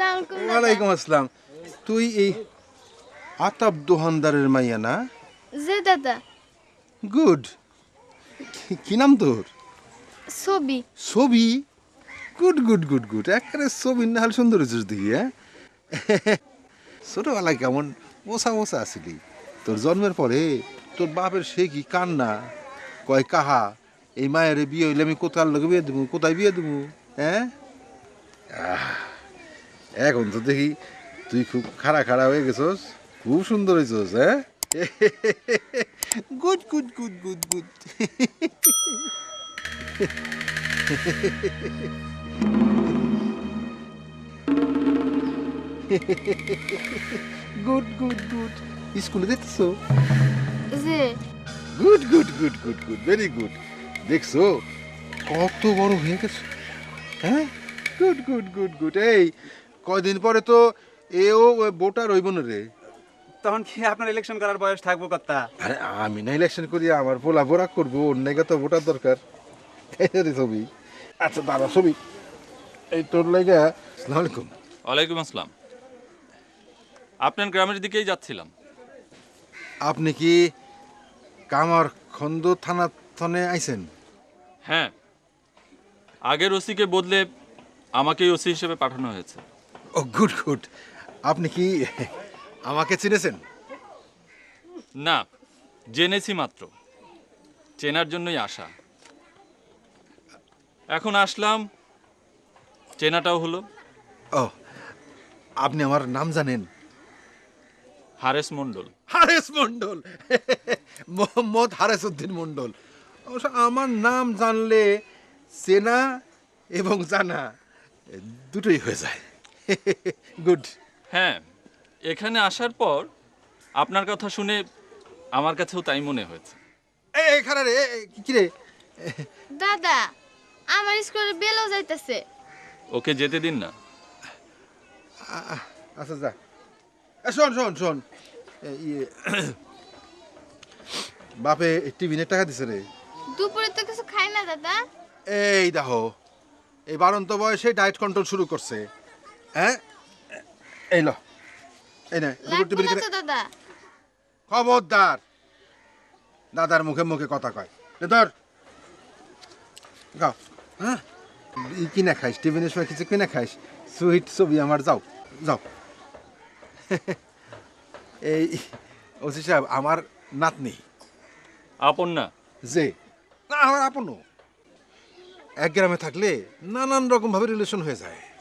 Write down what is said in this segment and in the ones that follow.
ওয়ালাইকুম আসসালাম। তুই এই আতাব দোহানদারের মাইয়া না? জি দাদা। গুড। কি নাম তোর? ছবি। ছবি? Good good good good. একেবারে ছবি না হলে সুন্দর হয়েছিস দেখি হ্যাঁ? ছোটবেলায় কেমন বসা বসা আসিলি? তোর জন্মের পরে তোর বাপের সে কি কান্না? কয় কাহা এই মায়ের বিয়ে হইলে আমি কোথার লোকে বিয়ে দেবো কোথায় বিয়ে দেবো হ্যাঁ? এখন তো দেখি তুই খুব খাড়া খাড়া হয়ে গেছস খুব সুন্দর হয়েছস হ্যাঁ good good good good good good good good স্কুলে দেখতেছো জি good good good good good very good দেখছ কত বড় হয়ে গেছো হ্যাঁ গুড গুড গুড গুড এই কয়দিন পরে তো এও ভোটার হইব না রে। তখন কি আপনার ইলেকশন করার বয়স থাকব কর্তা? আরে আমি না ইলেকশন করি আমার পোলা বোরা করব অন্যকে তো ভোটার দরকার। এই ছবি। আচ্ছা দাদা ছবি। এই তোর লেগে আসসালামু আলাইকুম। ওয়ালাইকুম আসসালাম। আপনার গ্রামের দিকেই যাচ্ছিলাম। আপনি কি কামার খন্দ থানা থনে আইছেন? হ্যাঁ। আগের ওসিকে বদলে আমাকেই ওসি হিসেবে পাঠানো হয়েছে। ও গুড গুড। আপনি কি আমাকে চিনেছেন? না জেনেছি মাত্র। চেনার জন্যই আসা। এখন আসলাম চেনাটাও হলো। ও আপনি আমার নাম জানেন? হারেস মণ্ডল। হারেস মন্ডল মোহাম্মদ হারেস উদ্দিন মন্ডল অবশ্য আমার নাম জানলে চেনা এবং জানা দুটোই হয়ে যায়। গুড হ্যাঁ এখানে আসার পর আপনার কথা শুনে আমার কাছেও তাই মনে হয়েছে। এই এখানে রে কি রে? দাদা আমার স্কুলে বেলও যাইতেছে। ওকে যেতে দিন না। আচ্ছা যা। শোন শোন শোন। ইয়ে বাপে টিফিনের টাকা দিছে রে। দুপুরে তো কিছু খাই না দাদা। এই দেখো এই বারন্ত বয়সে ডায়েট কন্ট্রোল শুরু করছে। হ্যাঁ? এই ল। এই না দাদা। খবরদার। দাদার মুখে মুখে কথা কয়। ধর। গাও হ্যাঁ? ই কিনা খাইস টিফিনের সময় কিছু কিনা খাইস। সুইট ছবি আমার যাও। যাও। এই ওসি সাহেব আমার নাতনি। আপন না? যে। না আমার আপন এক গ্রামে থাকলে নানান রকম ভাবে রিলেশন হয়ে যায়।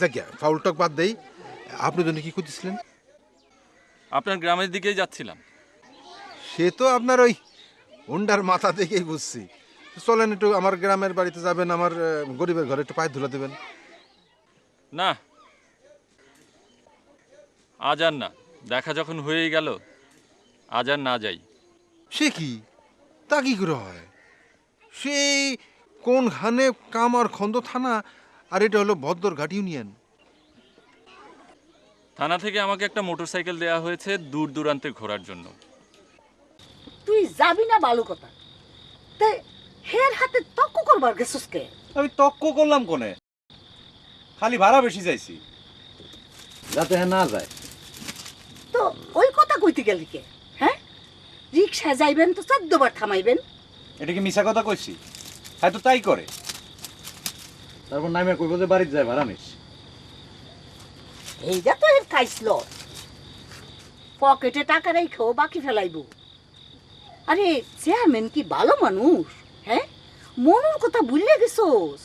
যাক ফাউল টক বাদ দেই। আপনি জন্য কি করতেছিলেন আপনার গ্রামের দিকেই যাচ্ছিলাম। সে তো আপনার ওই হুন্ডার মাথা দেখেই বুঝছি। চলেন একটু আমার গ্রামের বাড়িতে যাবেন আমার গরিবের ঘরে একটু পায়ে ধুলা দেবেন। না। আজ আর না দেখা যখন হয়েই গেল আজ আর না যাই। সে কি? তা কি করে হয়? সেই কোনখানে কামার খন্দ থানা আর এটা হলো ভদ্রঘাট ইউনিয়ন। থানা থেকে আমাকে একটা মোটরসাইকেল দেওয়া হয়েছে দূর দূরান্তে ঘোরার জন্য। তুই যাবি না ভালো কথা। তে হের হাতে তক্ক করবার গেছিস কে? আমি তক্ক করলাম কোনে? খালি ভাড়া বেশি চাইছি। যাতে হ্যাঁ না যায়। তো ওই কথা কইতে গেলি কে? হ্যাঁ? রিক্সা যাইবেন তো চোদ্দবার থামাইবেন। এটা কি মিছা কথা কইছি? হ্যাঁ তো তাই করে। তারপর নামে কইব যে বাড়িতে যায় ভাড়া নিস এইটা তো এর খাইছিল পকেটে টাকা রেখেও বাকি ফেলাইব। আরে চেয়ারম্যান কি ভালো মানুষ হ্যাঁ? মনুর কথা ভুলে গেছোস।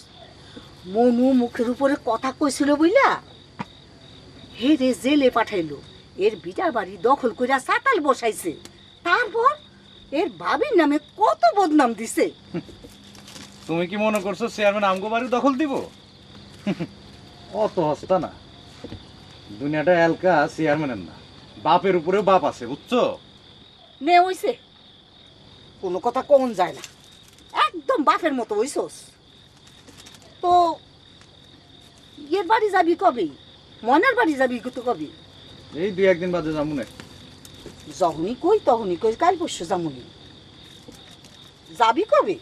মনু মুখের উপরে কথা কইছিল বুঝলা হে রে জেলে পাঠাইলো। এর বিটা বাড়ি দখল কইরা সাতাল বসাইছে। তারপর এর ভাবির নামে কত বদনাম দিছে। তুমি কি মনে করছ চেয়ারম্যান আমগো বাড়ি দখল দিব? অত হস্তা না। দুনিয়াটা এলকা চেয়ারম্যানের না। বাপের উপরেও বাপ আছে বুঝছ? নে হইছে। কোনো কথা কমন যায় না। একদম বাপের মতো হইছস। তো ইয়ের বাড়ি যাবি কবে? মনের বাড়ি যাবি তো কবে? এই দুই একদিন বাদে যাব না। যখনই কই তখনই কই কাল পরশু যামুনি। যাবি কবে?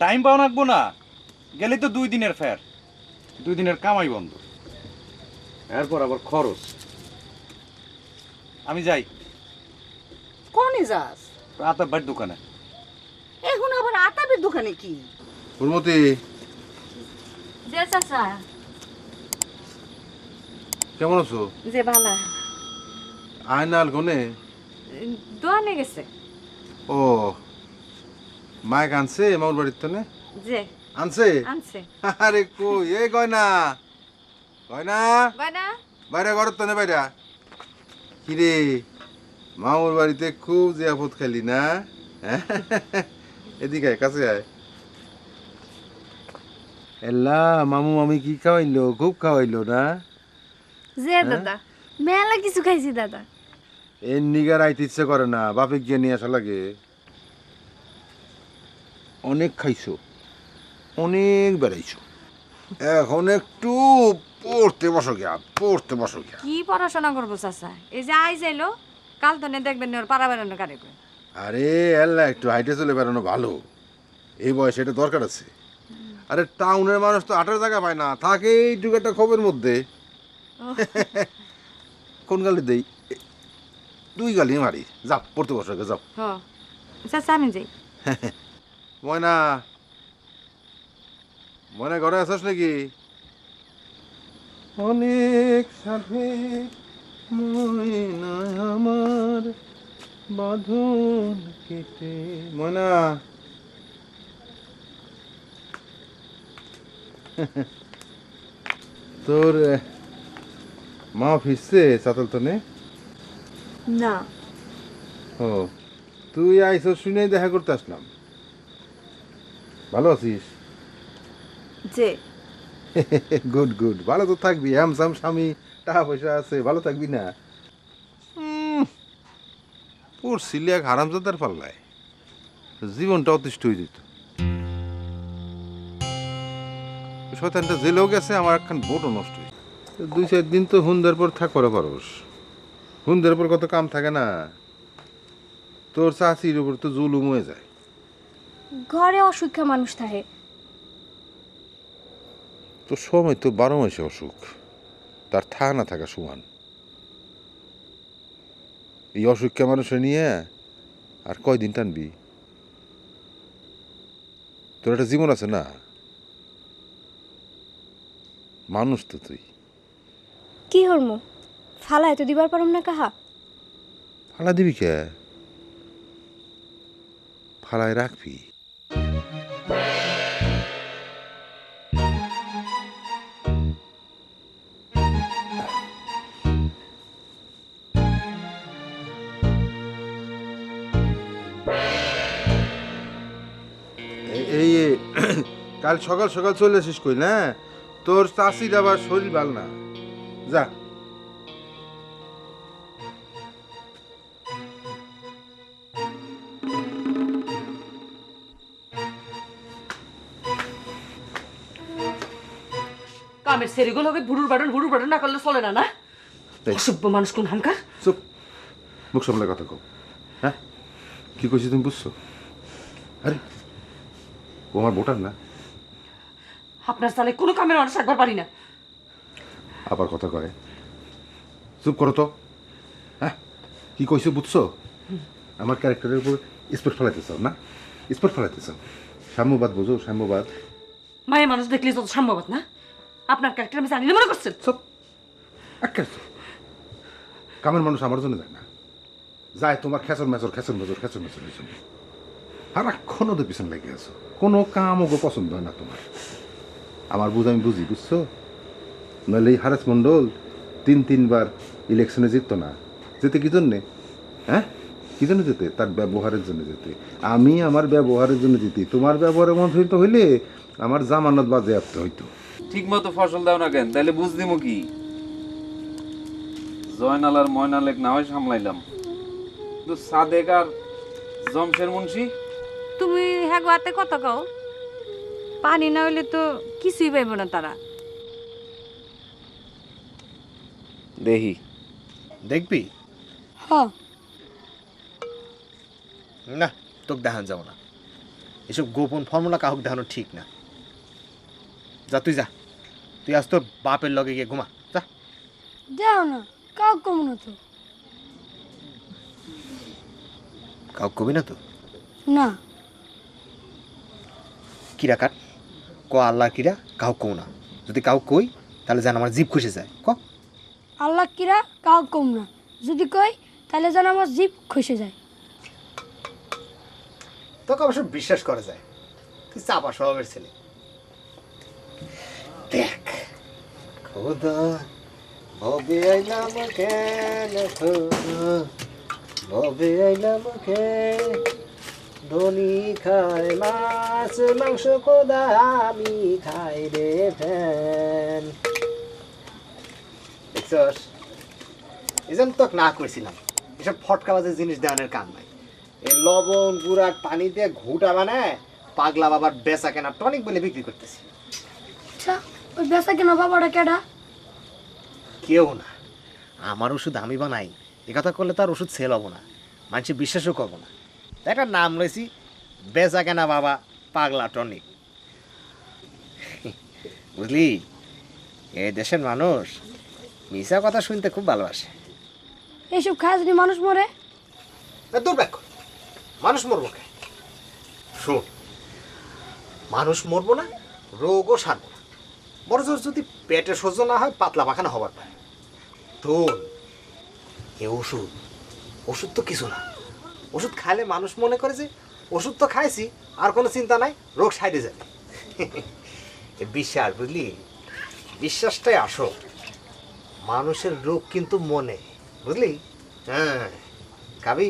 টাইম পাও রাখব না। গেলে তো দুই দিনের ফের দুই দিনের কামাই বন্ধ। এরপর আবার খরচ। আমি যাই। কনে যাস? আতার বাড়ির দোকানে। এখন আবার আতাবের দোকানে কি? ফুলমতি। যে চাচা। কেমন আছো? যে ভালা। আয়নাল গনে দোয়ানে গেছে। ও মাইক আনছে মামুর বাড়ির তো নে? যে আনছে? আনছে। আরে কই এ গয়না। গয়না? বানা বাইরে ঘরের তো নে বাইরে। কিরে মামুর বাড়িতে খুব জিয়াফত খাইলি না? হ্যাঁ? এদিকে আয়, কাছে আয়। এল্লা মামু মামি কি খাওয়াইলো? খুব খাওয়াইলো না? যে দাদা। মেলা কিছু খাইছি দাদা। এর নিগার আইতে ইচ্ছে করে না বাপে গিয়ে নিয়ে আসা লাগে। অনেক খাইছো? অনেক বেড়াইছো। এখন একটু পড়তে বসো গিয়া পড়তে বসো গিয়া। কি পড়াশোনা করব চাচা? এই যে আই যাইলো কাল তো দেখবেন ওর পাড়া বেড়ানো কারে। আরে আল্লাহ একটু হাইটে চলে বেড়ানো ভালো। এই বয়সে এটা দরকার আছে। আরে টাউনের মানুষ তো আটের জায়গা পায় না থাকে এইটুকু একটা খবরের মধ্যে। কোন গালি দেই? দুই গালি মারি। যাও পড়তে বসো গে, যাও। চাচা আমি যাই। ময়না ময়না ঘরে আছিস নাকি? অনেক সাথে ময়না আমার বাঁধন কেটে। ময়না। তোর মা ফিরছে চাতল তনে? না। ও তুই আইস শুনে দেখা করতে আসলাম। ভালো আছিস? যে গুড গুড ভালো তো থাকবি হ্যামসাম স্বামী টাকা পয়সা আছে ভালো থাকবি না। পড়ছিলি এক হারামজাদার পাল্লায়। জীবনটা অতিষ্ঠ হয়ে যেত। শয়তানটা জেলেও গেছে আমার একখান বোটও নষ্ট হয়েছে দুই চার দিন তো হুন্দার পর থাক করে পারস হুন্দার পর কত কাম থাকে না। তোর চাষির উপর তো জুলুম হয়ে যায়। ঘরে অসুখ্য মানুষ থাকে। তো সময় তো বারো মাসে অসুখ। তার থা না থাকা সমান। এই অসুখকে মানুষে নিয়ে আর কয়দিন টানবি? তোর একটা জীবন আছে না? মানুষ তো তুই। কি হরমু ফালায় তো দিবার পারম না কাহা? ফালা দিবি কে? ফালায় রাখবি। এই- কাল সকাল সকাল চলে আসিস কই না? তোর চাষির আবার শরীর ভালো না। যা। কামের সেরিগুলোকে ভুরুর বাটন ভুরুর বাটন না করলে চলে না না। অসভ্য মানুষ কোন হামকার? চুপ। মুখ সামলে কথা কও। হ্যাঁ? কি কইছি তুমি বুঝছ? আরে ও আমার ভোটার না। আপনার সালে কোনো কামের মানুষ একবার পারি না। আবার কথা কয়। চুপ করো তো। হ্যাঁ কি কইছো বুঝছ? আমার ক্যারেক্টারের উপর স্পট ফেলাইতে চাও না? স্পট ফেলাইতে চাও সাম্যবাদ বোঝো সাম্যবাদ। মায়ের মানুষ দেখলে যত সম্ভব না? আপনার ক্যারেক্টার আমি জানি না মনে করছেন? সব চুপ। কামের মানুষ আমার জন্য যায় না। যায় তোমার খেচর মেচর খেচর মেচর খেচর মেচর পিছনে সারাক্ষণ ওদের পিছনে লেগে আছো। কোনো কাম ওগো পছন্দ হয় না তোমার। আমার বুঝ আমি বুঝি, বুঝছ? নইলে এই হারেস মণ্ডল তিন তিনবার ইলেকশনে জিততো না। যেতে কি জন্যে? হ্যাঁ? কি জন্য যেতে? তার ব্যবহারের জন্য যেতে। আমি আমার ব্যবহারের জন্য জিতি। তোমার ব্যবহারের মতো হইতে হইলে আমার জামানত বাজেয়াপ্ত হইতো। ঠিক মতো ফসল দাও না কেন? তাহলে বুঝ দিমু কি? জয়নাল আর ময়নালেক না হয় সামলাইলাম। কিন্তু সাদেক আর জমশের মুন্সি? তুমি হ্যাঁ হাতে কত কও। পানি না হইলে তো কিছুই পাইব না তারা। দেহি। দেখবি? হ। না তোকে দেখান যাও না। এসব গোপন ফর্মুলা কাউকে দেখানো ঠিক না। যা তুই যা। তুই আজ তোর বাপের লগে গিয়ে ঘুমা। যা। যাও না কাউ কম না তো। কাউ কবি না তো? না। কিরা কাট ক আল্লাহ কিরা কাউ কও না। যদি কাউ কই তাহলে যেন আমার জিভ খুশি যায়। ক? আল্লাহ কিরা কাউ কম না। যদি কই তাহলে যেন আমার জিভ খসে যায়। তোকে অবশ্য বিশ্বাস করা যায়। তুই চাপা স্বভাবের ছেলে। দেখ খোদা ভবে আইলাম কেন খোদা ভবে আইলাম কে ধনি খায় মাছ মাংস খোদা আমি খাই রে ফ্যান। দেখছস? এই জন্য তোকে না করছিলাম এসব ফটকা বাজে জিনিস দেওয়ানোর কাম নাই। এই লবণ গুড়ার পানি দিয়ে ঘুটা বানায় পাগলা বাবার বেচা কেনা টনিক বলে বিক্রি করতেছি। আচ্ছা ওই বেসা কেন বাবাটা কেডা? কেউ না। আমার ওষুধ আমি বানাই। এ কথা করলে তার ওষুধ সেল হব না। মানুষ বিশ্বাসও করব না। একটা নাম রয়েছি বেচা কেনা বাবা। পাগলা টনিক। বুঝলি? এ দেশের মানুষ মিশা কথা শুনতে খুব ভালোবাসে। এইসব খায় যদি মানুষ মরে? দুর্ভাগ্য। মানুষ মরবো কে? শোন মানুষ মরবো না রোগও সারবো না। বড় জোর যদি পেটে সহ্য না হয় পাতলা পাখানা হবার পারে তোর এ ওষুধ। ওষুধ তো কিছু না। ওষুধ খাইলে মানুষ মনে করে যে ওষুধ তো খাইছি, আর কোনো চিন্তা নাই, রোগ সাইডে যাবে। বিশ্বাস বুঝলি? বিশ্বাসটাই আসো মানুষের রোগ কিন্তু মনে, বুঝলি? হ্যাঁ খাবি?